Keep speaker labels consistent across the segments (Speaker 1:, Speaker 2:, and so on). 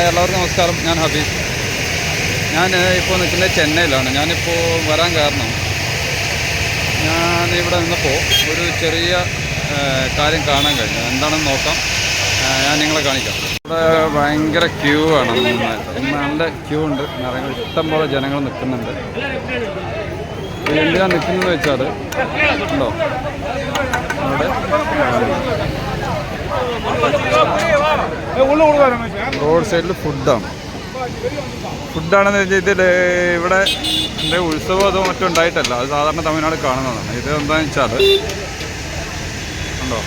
Speaker 1: എല്ലാവർക്കും നമസ്കാരം. ഞാൻ ഹബീസ്. ഞാൻ ഇപ്പോൾ നിൽക്കുന്നത് ചെന്നൈയിലാണ്. ഞാനിപ്പോൾ വരാൻ കാരണം ഞാൻ ഇവിടെ നിന്നപ്പോൾ ഒരു ചെറിയ കാര്യം കാണാൻ കഴിഞ്ഞു. എന്താണെന്ന് നോക്കാം. ഞാൻ നിങ്ങളെ കാണിക്കാം. ഇവിടെ ഭയങ്കര ക്യൂ ആണ്. നല്ല ക്യൂ ഉണ്ട്. നിറയെ ഇഷ്ടംപോലെ ജനങ്ങൾ നിൽക്കുന്നുണ്ട്. എന്തിനാണ് എന്തിനാ നിൽക്കുന്നത് വെച്ചാൽ ഉണ്ടോ? അവിടെ? റോഡ് സൈഡിൽ ഫുഡാണ്. ഫുഡാണെന്ന് വെച്ചാൽ ഇതിൽ ഇവിടെ എന്റെ ഉത്സവം അതോ മറ്റോ ഉണ്ടായിട്ടല്ല. അത് സാധാരണ തമിഴ്നാട് കാണുന്നതാണ്. ഇത് എന്താണെന്ന് വെച്ചാൽ ഉണ്ടോ?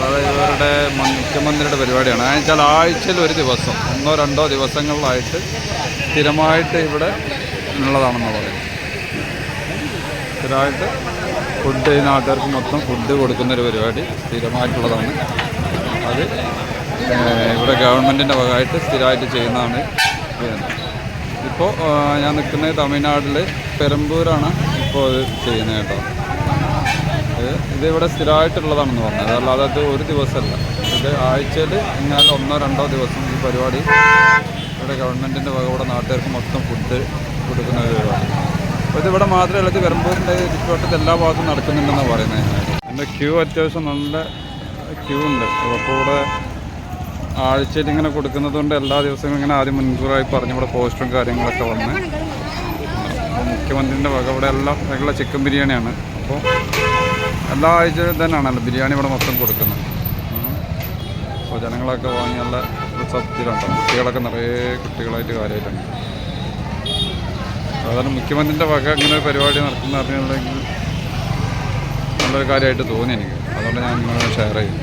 Speaker 1: ഇവരുടെ മുഖ്യമന്ത്രിയുടെ പരിപാടിയാണ്. അതെന്ന് വെച്ചാൽ ആഴ്ചയിൽ ഒരു ദിവസം ഒന്നോ രണ്ടോ ദിവസങ്ങളിലായിട്ട് സ്ഥിരമായിട്ട് ഇവിടെ ഉള്ളതാണെന്ന് പറയും സ്ഥിരമായിട്ട് ഫുഡ് നാട്ടുകാർക്ക് മൊത്തം ഫുഡ് കൊടുക്കുന്നൊരു പരിപാടി സ്ഥിരമായിട്ടുള്ളതാണ്. അത്. ഇവിടെ ഗവൺമെന്റിന്റെ ഭാഗമായിട്ട് സ്ഥിരമായിട്ട് ചെയ്യുന്നതാണ് ചെയ്യുന്നത് ഇപ്പോൾ ഞാൻ നിൽക്കുന്നത് തമിഴ്നാട്ടിൽ പെരമ്പൂരാണ് ഇപ്പോൾ ഇത് ചെയ്യുന്നത് കേട്ടോ. ഇത് ഇവിടെ സ്ഥിരമായിട്ടുള്ളതാണെന്ന് പറഞ്ഞത്. അല്ലാതെ അത് ഒരു ദിവസമല്ല. ഇത് ആഴ്ചയിൽ എന്നാൽ ഒന്നോ രണ്ടോ ദിവസം ഈ പരിപാടി ഇവിടെ ഗവൺമെന്റിന്റെ വക ഇവിടെ നാട്ടുകാർക്ക് മൊത്തം ഫുഡ് കൊടുക്കുന്ന പരിപാടി. അപ്പോൾ ഇതിവിടെ മാത്രമല്ല ഇത് പെരമ്പൂരിന്റെ ചുറ്റുവട്ടത്ത് എല്ലാ ഭാഗത്തും നടക്കുന്നുണ്ടെന്നാണ് പറയുന്നത്. എന്റെ ക്യൂ അത്യാവശ്യം നല്ല ക്യൂ ഉണ്ട്. അപ്പോൾ ഇവിടെ ആഴ്ചയിൽ ഇങ്ങനെ കൊടുക്കുന്നത് കൊണ്ട് എല്ലാ ദിവസവും ഇങ്ങനെ ആദ്യം മുൻകൂറായി പറഞ്ഞ് ഇവിടെ പോസ്റ്ററും കാര്യങ്ങളൊക്കെ വന്ന്. മുഖ്യമന്ത്രിന്റെ വക ഇവിടെ എല്ലാ വകയുള്ള ചിക്കൻ ബിരിയാണിയാണ്. അപ്പോൾ എല്ലാ ആഴ്ചയും തന്നെയാണല്ലോ ബിരിയാണി ഇവിടെ മൊത്തം കൊടുക്കുന്നത്. അപ്പോൾ ജനങ്ങളൊക്കെ വാങ്ങി നല്ല സത്യത്തിലുണ്ടോ. കുട്ടികളൊക്കെ നിറയെ കുട്ടികളായിട്ട് കാര്യമായിട്ടുണ്ട്. സാധാരണ മുഖ്യമന്ത്രിന്റെ വക ഇങ്ങനെ പരിപാടി നടത്തുന്ന അറിഞ്ഞിട്ടുണ്ടെങ്കിൽ നല്ലൊരു കാര്യമായിട്ട് തോന്നി എനിക്ക്. അതുകൊണ്ട് ഞാൻ ഷെയർ ചെയ്യും